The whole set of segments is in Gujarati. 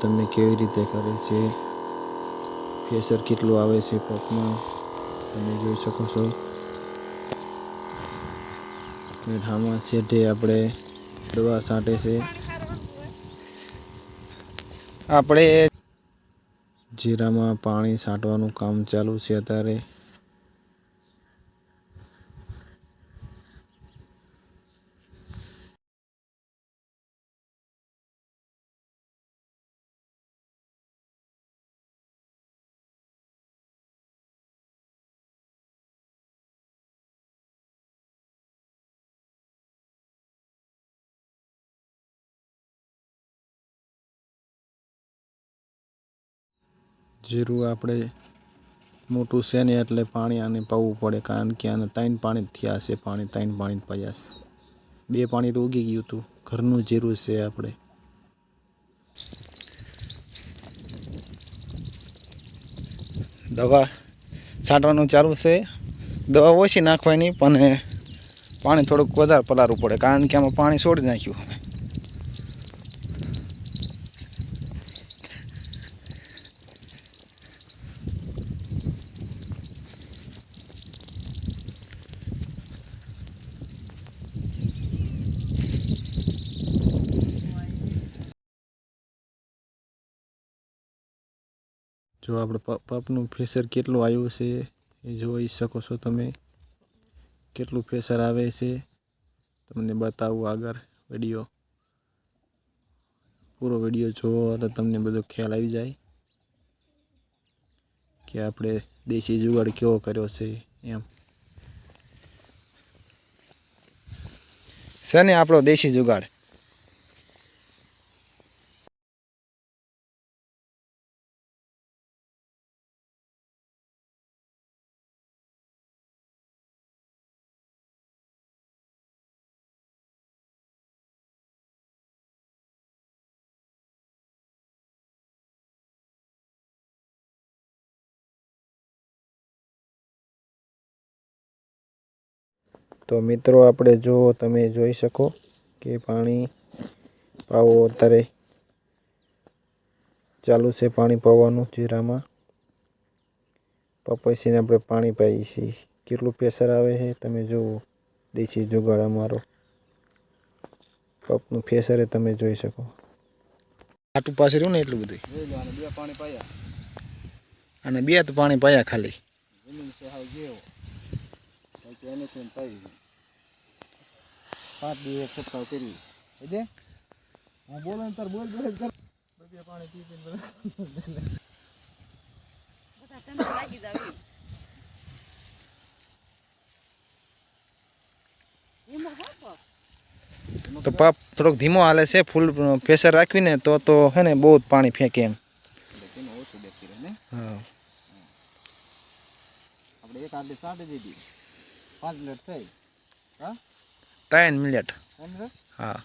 તમને કેવી રીતે કરે છે? પ્રેશર કેટલું આવે છે પગમાં? તમે જોઈ શકો છો. મેઢામાં છેઠે આપણે દવા છાંટે છે. આપણે જીરામાં પાણી છાંટવાનું કામ ચાલુ છે અત્યારે. જીરું આપણે મોટું છે ને એટલે પાણી આને પાવું પડે કારણ કે આને ત્રણ પાણી થયા છે, પાણી ત્રણ પાણી છે. બે પાણી તો ઉગી ગયું હતું. ઘરનું જીરું છે આપણે. દવા છાંટવાનું ચાલુ છે. દવા ઓછી નાખવાની, પણ પાણી થોડુંક વધારે પલાળવું પડે કારણ કે આમાં પાણી છોડી નાખ્યું. જો આપણે પપનું ફેસર કેટલું આવ્યું છે, એ જોઈ શકો છો તમે. કેટલું ફેસર આવે છે. તમને બતાવું આગળ વીડિયો પૂરો વીડિયો જોવો એટલે તમને બધો ખ્યાલ આવી જાય કે આપણે દેશી જુગાડ કેવો કર્યો છે એમ. છે ને આપણો દેશી જુગાડ? તો મિત્રો, આપણે જો તમે જોઈ શકો કે પાણી પાવો અત્યારે ચાલુ છે પાણી પાવાનું જીરામાં. પપૈસીને આપણે પાણી પાઈએ છીએ. કેટલું પ્રેશર આવે છે? તમે જુઓ, દેશી જુગાડ અમારો પપનું પ્રેશર તમે જોઈ શકો. આટું પાસે રહ્યું ને એટલું બધું બે પાણી પાયા અને બે તો પાણી પાયા ખાલી. જમીન છે હાવ જેવો બાકી એને કોઈ પાઈ છે પાંચ દિવસ એક સપ્તાહ કરી એટલે હા બોલો ને તાર બોલ બોલ કર બે પાણી પી પીને બધા તો પાપ થોડોક ધીમો હાલે છે ફૂલ પ્રેશર રાખવીને તો તો હે ને બહુ જ પાણી ફેંકે એમ. તેમાં ઓછું બેસી રહે ને? હા. આપણે એક આટલી સાંટી દીધી. પાંચ મિનિટ થઈ. હા? ત્રણ મિનિટ. હા.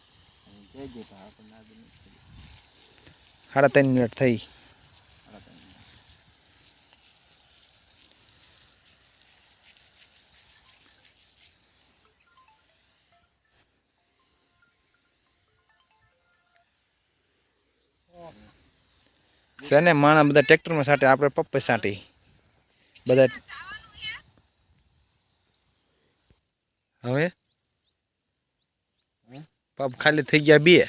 સાડા ત્રણ મિનિટ થઈ. છે ને માણા બધા ટ્રેક્ટરમાં સાટે આપણે પપ્પે સાટી. બધા હવે? હે? પપ ખાલી થઈ ગયા બે?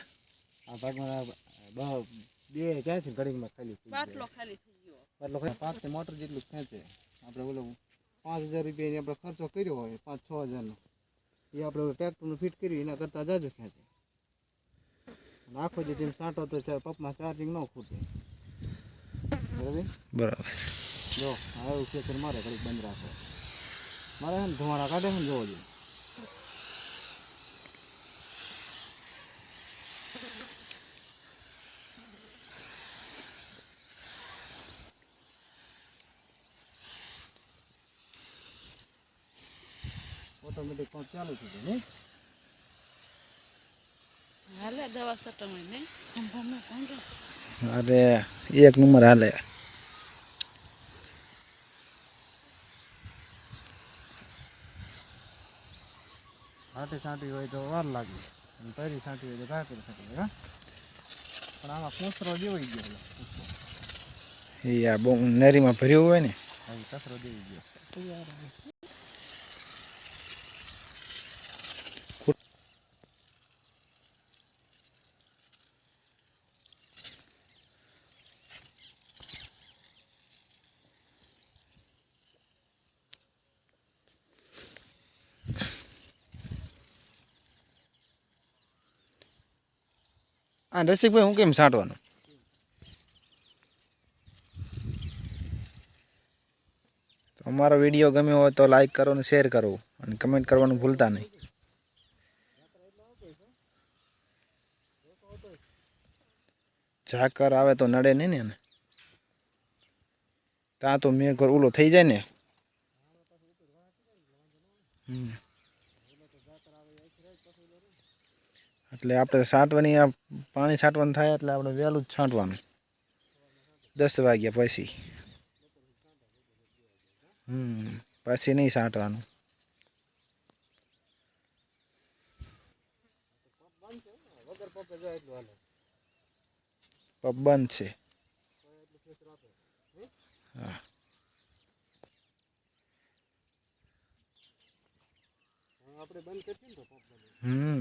આ ભાગમાં આ બ- બે ક્યાંથી ઘડીમાં ખાલી થઈ જાય. બાટલો ખાલી થઈ ગયો. બાટલો ખાલી પાંચ ને મોટર જેટલું જ ખેંચે. આપણે ઓલો પાંચ હજાર રૂપિયાની આપણે ખર્ચો કર્યો હોય પાંચ છ હજારનો. એ આપણે ઓલું ટ્રેક્ટરનું ફિટ કર્યું એના કરતાં જાજુ ખેંચે. અને આખો જે તેમ સાંટો તો છે પંપમાં ચાર્જિંગ ન ખૂટે. બરાબર? બરાબર. જો આ એવું ખેતર મારે ઘડીક બંધ રાખો. મારે છે ને ધુમાડા કાઢે છે ને જોવો જોઈએ. ઓટોમેટિક પંપ ચાલુ થઈ જાય નહીં? હાલે દવા સટમણી નહીં? ખંભામાં ભાંગે અરે એક નંબર હાલે. હાથે છાંટી હોય તો વાર લાગે. અને તરી છાંટી હોય તો ઘા કરી શકે હા? પણ આમાં કોસરો દેવાઈ ગયો. એ આ બહુ નરીમાં ભર્યું હોય ને. કસરો કચરો દેવી ગયો. આ રસિકભાઈ હું કેમ છાંટવાનું? અમારો વીડિયો ગમ્યો હોય તો લાઈક કરો અને શેર કરો અને કમેન્ટ કરવાનું ભૂલતા નહીં. ઝાકર આવે તો નડે નહીં ને એને. ત્યાં તો મેં ઘર ઓલો થઈ જાય ને. હમ. એટલે આપણે છાંટવાની આ પાણી છાંટવાનું થાય એટલે આપણે વહેલું જ છાંટવાનું. દસ વાગ્યા પછી. હમ, પછી નહીં છાંટવાનું. વગર પપ્પે જાય એટલું હાલે પબ બંધ છે. આપણે બંધ કરીશું ને તો પપ્પ હમ.